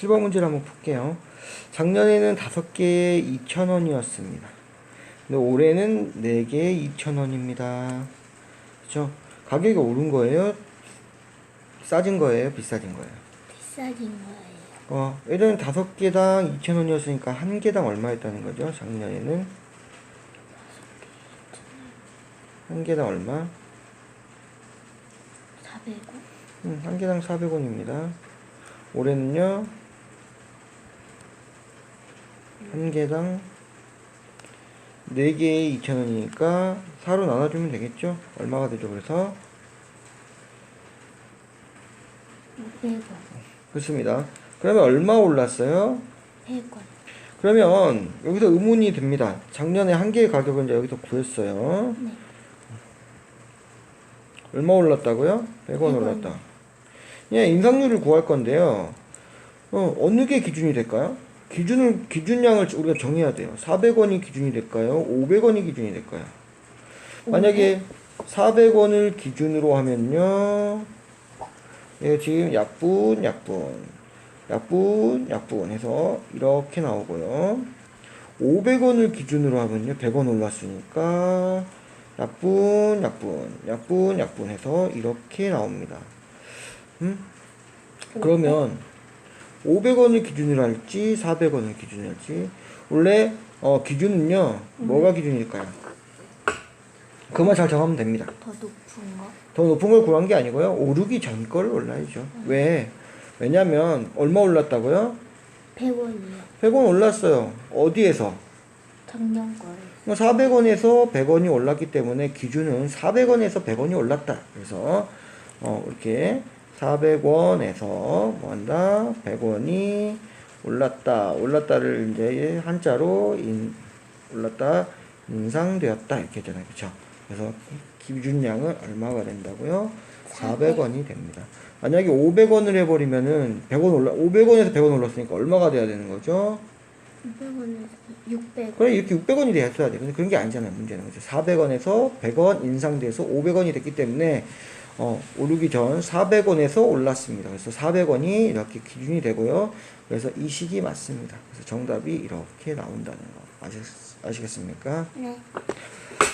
7번 문제를 한번 볼게요. 작년에는 5개에 2,000원이었습니다. 근데 올해는 4개에 2,000원입니다. 그죠? 가격이 오른 거예요? 싸진 거예요? 비싸진 거예요? 비싸진 거예요. 어, 예전에 5개당 2,000원이었으니까 한 개당 얼마였다는 거죠? 작년에는 한 개당 얼마? 400원? 음, 한 개당 400원입니다. 올해는요, 한 개당 4개에 2,000원이니까 4로 나눠주면 되겠죠? 얼마가 되죠? 그래서 500원. 그렇습니다. 그러면 얼마 올랐어요? 100원. 그러면 여기서 의문이 듭니다. 작년에 한 개의 가격을 이제 여기서 구했어요. 네. 얼마 올랐다고요? 100원 100원. 올랐다. 예, 인상률을 구할 건데요. 어, 어느 게 기준이 될까요? 기준을, 기준량을 우리가 정해야 돼요. 400원이 기준이 될까요? 500원이 기준이 될까요? 만약에 400원을 기준으로 하면요. 예, 지금 약분, 약분, 약분, 약분 해서 이렇게 나오고요. 500원을 기준으로 하면요. 100원 올랐으니까 약분, 약분, 약분, 약분 해서 이렇게 나옵니다. 음? 그러면 500원을 기준으로 할지 400원을 기준으로 할지 원래 어, 기준은요. 뭐가 기준일까요? 그만 잘 정하면 됩니다. 더 높은 거? 더 높은 걸 구한 게 아니고요. 오르기 전걸 올라야죠. 왜? 왜냐면 얼마 올랐다고요? 100원이요. 100원 올랐어요. 어디에서? 작년 거예요. 400원에서 100원이 올랐기 때문에 기준은 400원에서 100원이 올랐다. 그래서 어, 이렇게 400원에서 뭐 한다? 100원이 올랐다. 올랐다를 이제 한자로 인, 올랐다. 인상되었다. 이렇게 되잖아요. 그쵸? 그래서 기준량은 얼마가 된다고요? 400원이 됩니다. 만약에 500원을 해버리면은 100원 올라, 500원에서 100원 올랐으니까 얼마가 돼야 되는 거죠? 500원에서 600원. 그래 이렇게 600원이 돼야 돼. 근데 그런 게 아니잖아요. 문제는 그죠. 400원에서 100원 인상돼서 500원이 됐기 때문에 어, 오르기 전 400원에서 올랐습니다. 그래서 400원이 이렇게 기준이 되고요. 그래서 이 식이 맞습니다. 그래서 정답이 이렇게 나온다는 거 아시, 아시겠습니까? 네.